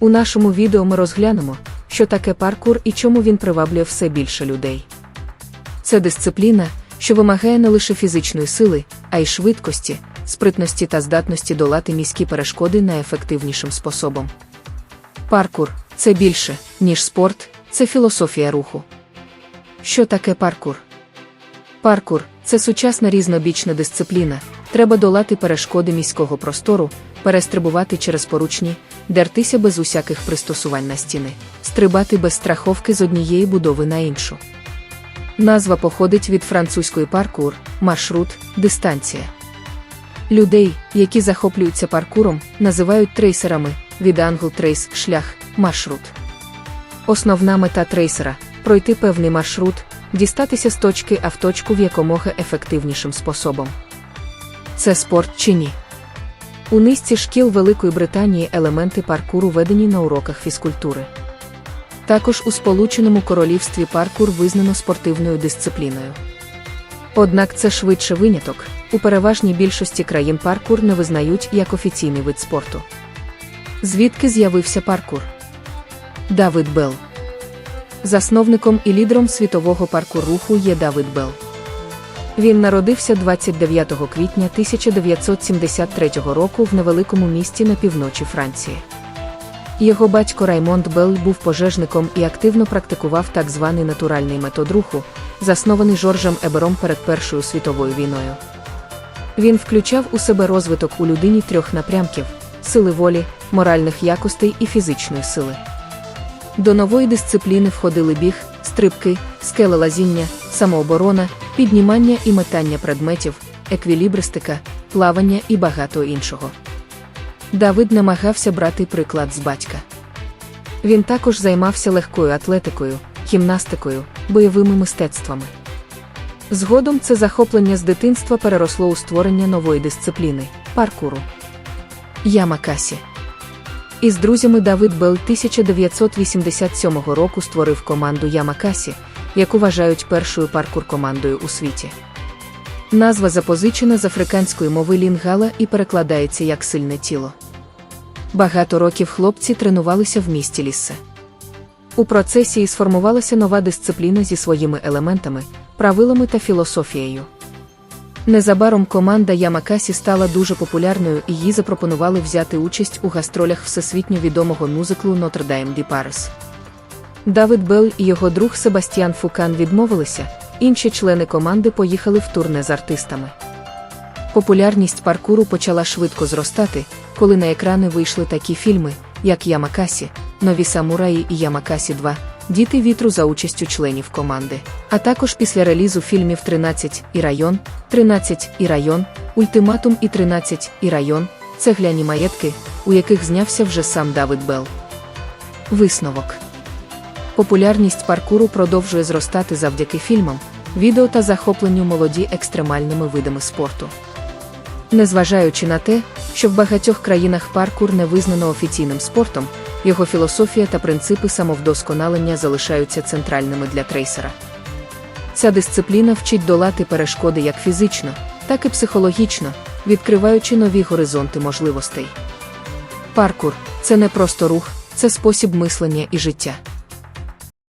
У нашому відео ми розглянемо, що таке паркур і чому він приваблює все більше людей. Це дисципліна, що вимагає не лише фізичної сили, а й швидкості, спритності та здатності долати міські перешкоди найефективнішим способом. Паркур це більше, ніж спорт, це філософія руху. Що таке паркур? Паркур це сучасна різнобічна дисципліна. Треба долати перешкоди міського простору, перестрибувати через поручні, дертися без усяких пристосувань на стіни, стрибати без страховки з однієї будови на іншу. Назва походить від французької паркур, маршрут, дистанція. Людей, які захоплюються паркуром, називають трейсерами від англ трейс шлях, маршрут. Основна мета трейсера пройти певний маршрут, дістатися з точки А в точку в якомога ефективнішим способом. Це спорт чи ні? У низці шкіл Великої Британії елементи паркуру ведені на уроках фізкультури. Також у Сполученому Королівстві паркур визнано спортивною дисципліною. Однак це швидше виняток. У переважній більшості країн паркур не визнають як офіційний вид спорту. Звідки з'явився паркур? Давид Белл. Засновником і лідером світового паркур-руху є Давид Белл. Він народився 29 квітня 1973 року в невеликому місті на півночі Франції. Його батько Раймонд Белл був пожежником і активно практикував так званий натуральний метод руху, заснований Жоржем Ебером перед Першою світовою війною. Він включав у себе розвиток у людині трьох напрямків сили волі, моральних якостей і фізичної сили. До нової дисципліни входили біг, стрибки, скелелазіння, самооборона, піднімання і метання предметів, еквілібристика, плавання і багато іншого. Давид намагався брати приклад з батька. Він також займався легкою атлетикою, гімнастикою, бойовими мистецтвами. Згодом це захоплення з дитинства переросло у створення нової дисципліни паркуру. Ямакасі. Із друзями Давид Белл 1987 року створив команду Ямакасі, яку вважають першою паркур-командою у світі. Назва запозичена з африканської мови лінгала і перекладається як сильне тіло. Багато років хлопці тренувалися в місті Ліссе. У процесі і сформувалася нова дисципліна зі своїми елементами, правилами та філософією. Незабаром команда Ямакасі стала дуже популярною і їй запропонували взяти участь у гастролях всесвітньо відомого мюзиклу Нотр-Дайм Ді Парис. Давид Белл і його друг Себастьян Фукан відмовилися, інші члени команди поїхали в турне з артистами. Популярність паркуру почала швидко зростати, коли на екрани вийшли такі фільми, як Ямакасі, Нові самураї і Ямакасі 2, Діти вітру за участю членів команди. А також після релізу фільмів 13 і район, 13 і район, Ультиматум і 13 і район, цегляні маєтки, у яких знявся вже сам Давид Белл. Висновок. Популярність паркуру продовжує зростати завдяки фільмам, відео та захопленню молоді екстремальними видами спорту. Незважаючи на те, що в багатьох країнах паркур не визнано офіційним спортом, його філософія та принципи самовдосконалення залишаються центральними для трейсера. Ця дисципліна вчить долати перешкоди як фізично, так і психологічно, відкриваючи нові горизонти можливостей. Паркур це не просто рух, це спосіб мислення і життя.